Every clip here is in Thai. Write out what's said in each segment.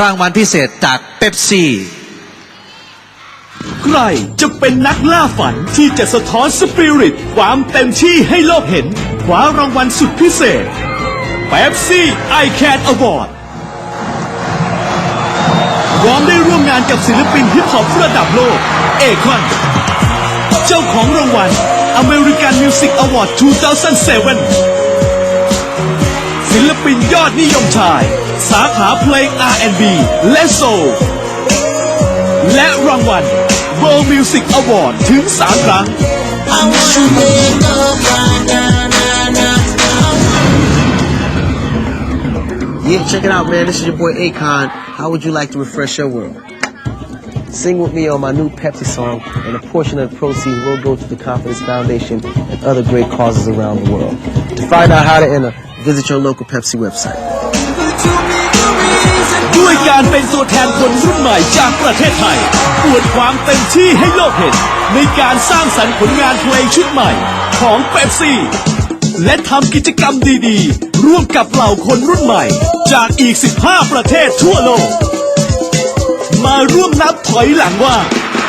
รางวัลพิเศษจากเ e ปซี่ ใครจะเป็นนักล่าฝันที่จะสะท้อนสปิริต ความเต็มที่ให้โลกเห็นคว้ารางวัลสุดพิเศษ Pepsi I Can Award พร้อมได้ร่วมงานกับศิลปินฮิปฮอประดับโลก เอคอน เจ้าของรางวัล American Music Award 2007 ศิลปินยอดนิยมชาย สาขาเพลง R&B และ Soul และรางวัล World Music Award ถึง 3 ครั้ง I wanna wake up right now, now, now. Yeah, check it out, man. This is your boy Akon. How would you like to refresh your world? Sing with me on my new Pepsi song, and a portion of the proceeds will go to the Confidence Foundation and other great causes around the world. To find out how to enter, visit your local Pepsi website. ด้วยการเป็นตัวแทนคนรุ่นใหม่จากประเทศไทยอวดความเต็มที่ให้โลกเห็น ในการสร้างสรรค์ผลงานเพลงชุดใหม่ของเ e ปซี่ และทำกิจกรรมดีๆ ร่วมกับเหล่าคนรุ่นใหม่ จากอีก 15 ประเทศทั่วโลก มาร่วมนับถอยหลังว่า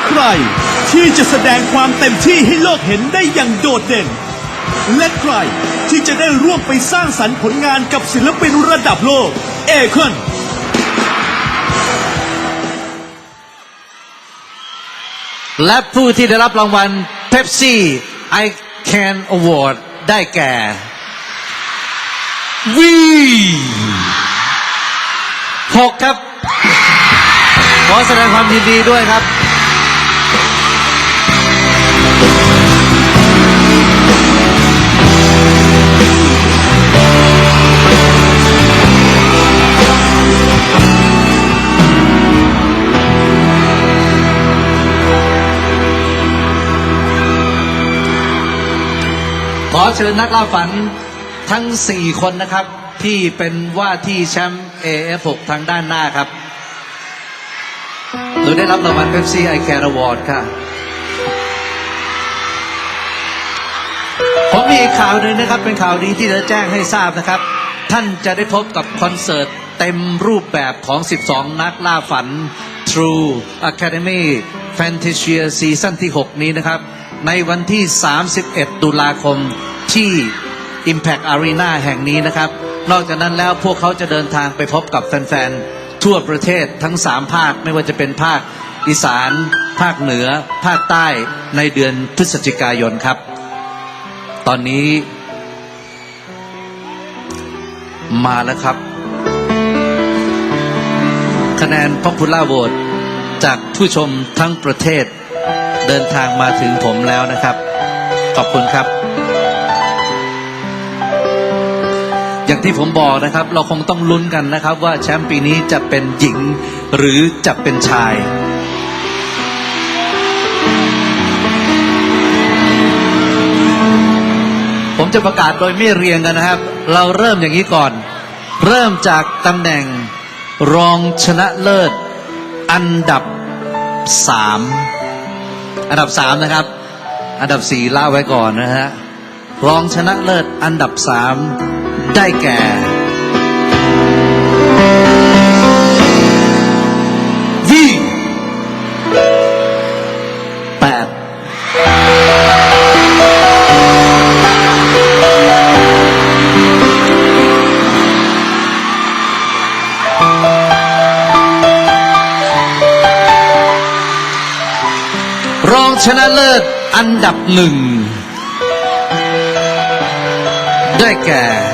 ใครที่จะแสดงความเต็มที่ให้โลกเห็นได้อย่างโดดเด่น และใครที่จะได้ร่วมไปสร้างสรรค์ผลงานกับศิลปินระดับโลก เอคอน และผู้ที่ได้รับรางวัล Pepsi I Can Award ได้แก่วีหกครับ ขอแสดงความยินดีด้วยครับ เชิญนักล่าฝันทั้ง 4 คนนะครับ ที่เป็นว่าที่แชมป์ AF6 ทางด้านหน้าครับโดยได้รับรางวัล Pepsi I Care Award ค่ะ ผมมีข่าวหนึ่งนะครับ เป็นข่าวดีที่จะแจ้งให้ทราบนะครับ ท่านจะได้พบกับคอนเสิร์ตเต็มรูปแบบของ 12 นักล่าฝัน True Academy Fantasia ซีซั่นที่ 6 นี้นะครับ ในวันที่ 31 ตุลาคม ที่ Impact Arena แห่งนี้นะครับ นอกจากนั้นแล้วพวกเขาจะเดินทางไปพบกับแฟนๆ ทั่วประเทศทั้ง 3 ภาคไม่ว่าจะเป็นภาคอีสาน ภาคเหนือ ภาคใต้ในเดือนพฤศจิกายนครับ ตอนนี้ มาแล้วครับ คะแนน Popular Vote จากผู้ชมทั้งประเทศ เดินทางมาถึงผมแล้วนะครับ ขอบคุณครับ อย่างที่ผมบอกนะครับ เราคงต้องลุ้นกันนะครับ ว่าแชมป์ปีนี้จะเป็นหญิงหรือจะเป็นชาย ผมจะประกาศโดยไม่เรียงกันนะครับ เราเริ่มอย่างนี้ก่อน เริ่มจากตำแหน่งรองชนะเลิศ อันดับสามอันดับสามนะครับ อันดับสี่ล่าไว้ก่อนนะฮะรองชนะเลิศอันดับสาม ได้แก่วีแปดรองชนะเลิศอันดับหนึ่ง ได้แก่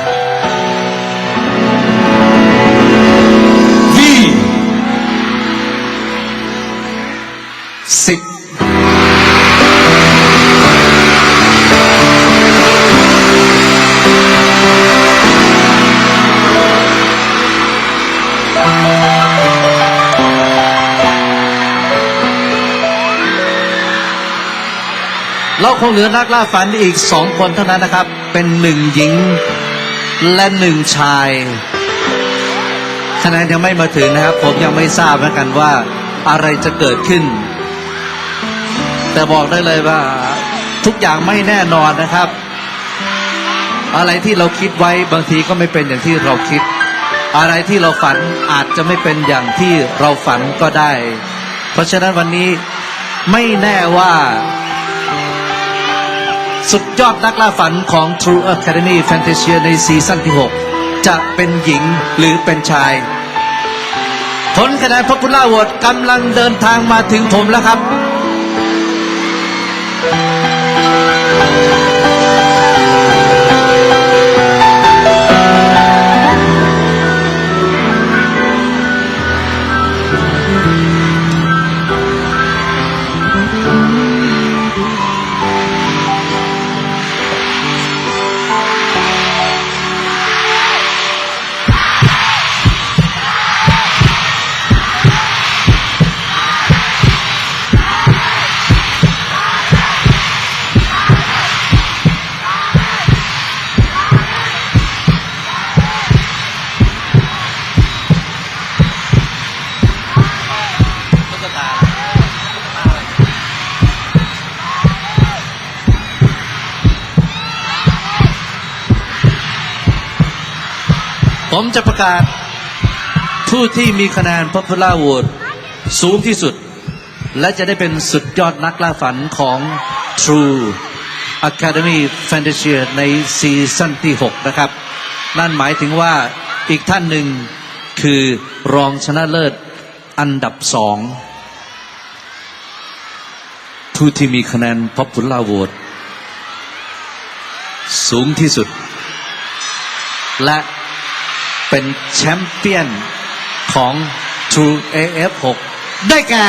เราคงเหลือนักล่าฝันอีกสองคนเท่านั้นนะครับ เป็นหนึ่งหญิงและหนึ่งชายคะแนนยังไม่มาถึงนะครับ ผมยังไม่ทราบเหมือนกันว่าอะไรจะเกิดขึ้น แต่บอกได้เลยว่า ทุกอย่างไม่แน่นอนนะครับ อะไรที่เราคิดไว้บางทีก็ไม่เป็นอย่างที่เราคิด อะไรที่เราฝันอาจจะไม่เป็นอย่างที่เราฝันก็ได้ เพราะฉะนั้นวันนี้ไม่แน่ว่า สุดยอดนักล่าฝันของ True Academy Fantasia ในซีซั่นที่ 6 จะเป็นหญิงหรือเป็นชาย ผลคะแนน Popular Vote กำลังเดินทางมาถึงผมแล้วครับ ผมจะประกาศผู้ที่มีคะแนน Popular Vote สูงที่สุด และจะได้เป็นสุดยอดนักล่าฝันของ True Academy Fantasia ในซีซั่นที่ 6 นะครับ นั่นหมายถึงว่าอีกท่านหนึ่งคือรองชนะเลิศอันดับสองผู้ที่มีคะแนน Popular Vote สูงที่สุด และ เป็นแชมเปี้ยนของ True AF6 ได้แก่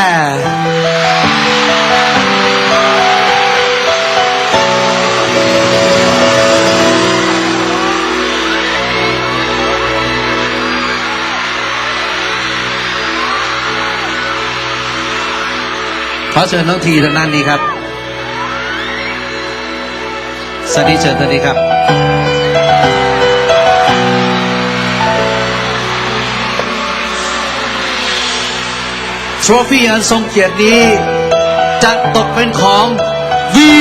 ขอเชิญน้องทีทางด้านนี้ครับสวัสดีเชิญทางนี้ครับ ทรฟี่อันทรงเกียรตินี้ จะตกเป็นของวี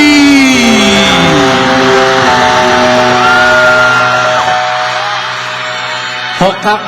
หกครับ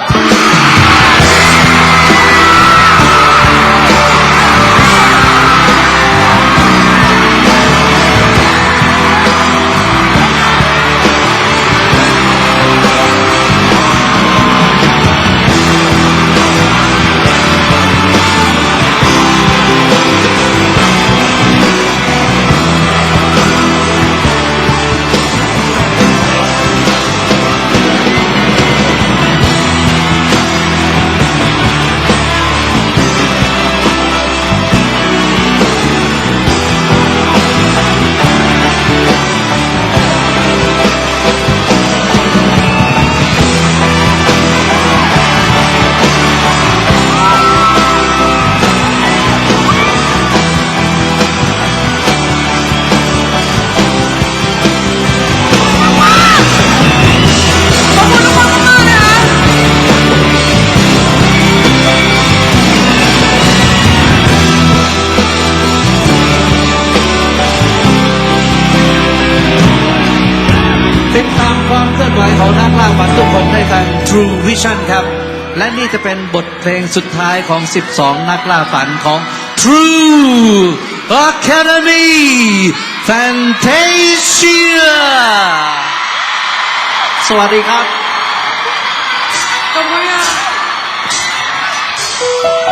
Corporation ครับ และนี่จะเป็นบทเพลงสุดท้ายของ 12 นักล่าฝันของ True Academy Fantasia สวัสดีครับ ขอบคุณค่ะ